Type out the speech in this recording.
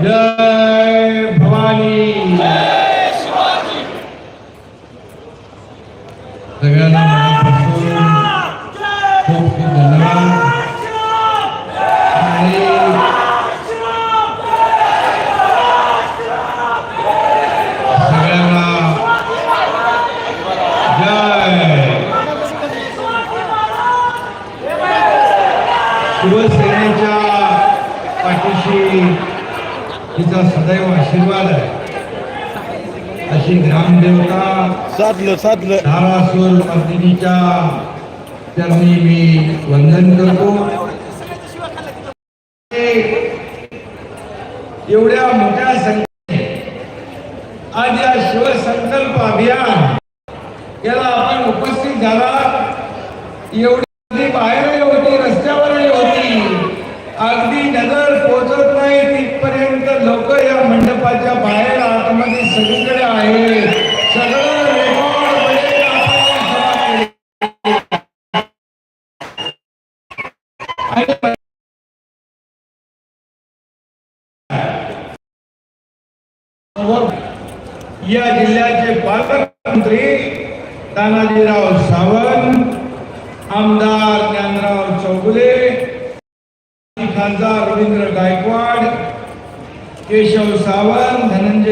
जय भवानी। सगळ्यांना खूप धन्यवाद शिवसेनेच्या पाठीशी तिचा सदैव आशीर्वाद आहे. अशी ग्रामदेवता साधलं साधलं. धारासूर मर्दिनीच्या चरणी मी वंदन करतो. एवढ्या मोठ्या संख्येने आज या शिवसंकल्प अभियान याला आपण उपस्थित झाला एवढी मंडपाच्या बाहेर आतमध्ये सगळीकडे आहे. सगळं या जिल्ह्याचे पालकमंत्री तानाजीराव सावंत आमदार ज्ञानराव चौगुले खासदार रवींद्र गायकवाड केशव सावंत धनंजय सावंत